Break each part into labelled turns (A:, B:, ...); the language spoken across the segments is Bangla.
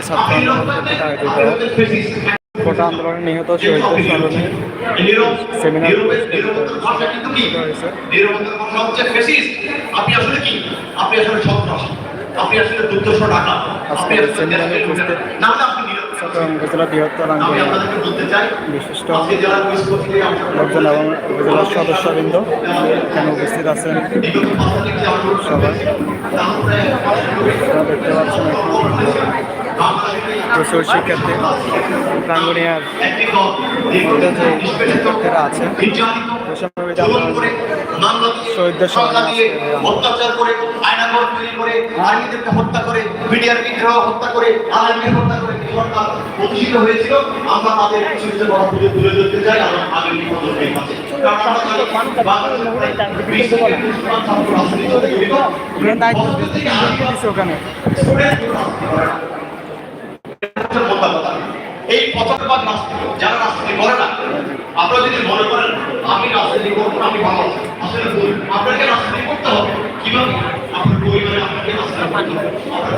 A: ছাত্র আন্দোলন কোটা আন্দোলনে নিহত শহীদদের স্মরণে সেমিনার আজকের উপজেলা বৃহত্তর আন্দোলন বিশিষ্ট লোকজন এবং উপজেলার সদস্যবৃন্দ এখানে উপস্থিত আছেন সবাই। দেখতে পাচ্ছেন প্রচুর শিক্ষার্থী প্রাঙ্গনিয়ার শিক্ষার্থীরা আছে শহীদদের।
B: অত্যাচার করে তৈরি করে আর্মিদেরকে হত্যা করে মিডিয়ার বিদ্রোহ হত্যা করে আলমকে হত্যা করে সরকার প্রতিষ্ঠিত হয়েছিল আমরা তাদের কথা তুলে তুলে ধরতে চাই আমরা আগের প্রজন্মের কাছে কারণ এই পঁচাত্তর রাজনীতি যারা রাজনীতি করে না আপনারা যদি মনে করেন আমি রাজনীতি করব আমি ভালো আসলে। আপনাকে রাজনীতি করতে হবে। কীভাবে? আপনার পরিবারে আপনাকে রাজনীতি করতে হবে।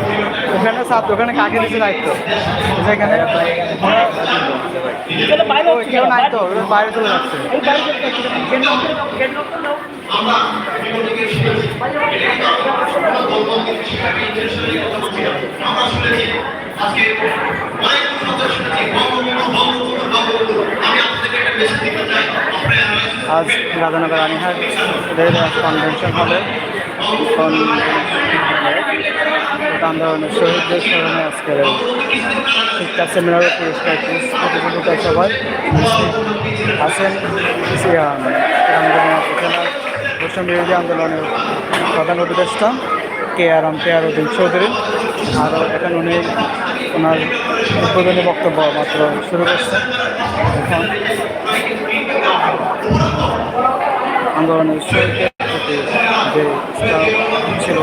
A: ওখানে ওখানে কাকে দিচ্ছে দায়িত্ব? কেউ নাই তো বাইরে চলে যাচ্ছে।
B: আমরা দিকে শুনেছি
A: আজ রাধানগর রানীহাট কনভেনশন কোটা আন্দোলনের শহীদদের স্মরণে আজকের শিক্ষা সেমিনারে পুরস্কার প্রতিযোগিতা উপস্থিত আছেন রামগঞ্জ উপজেলার বিরোধী আন্দোলনের প্রধান উপদেষ্টা। K R M Kayer Uddin Chowdhury আর এখন উনি ওনার উদ্বোধনী বক্তব্য মাত্র শুরু করছেন এখন আন্দোলনের প্রতি যে ছিল,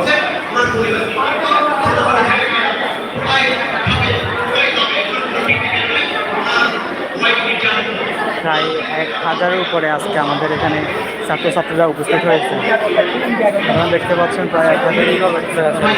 A: প্রায় এক হাজারের উপরে আজকে আমাদের এখানে ছাত্রছাত্রীরা উপস্থিত হয়েছে। আপনারা দেখতে পাচ্ছেন প্রায় এক
B: হাজার দশ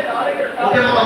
B: ಉದ್ಯಮ